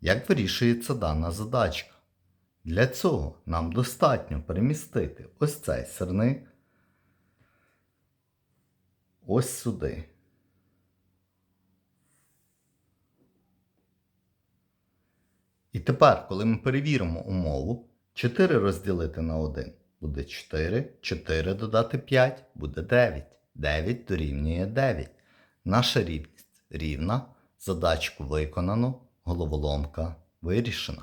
Як вирішується дана задачка? Для цього нам достатньо перемістити ось цей сирник ось сюди. І тепер, коли ми перевіримо умову, 4 розділити на 1 буде 4, 4 додати 5 буде 9. 9 дорівнює 9. Наша рівність рівна, задачку виконано, головоломка вирішена.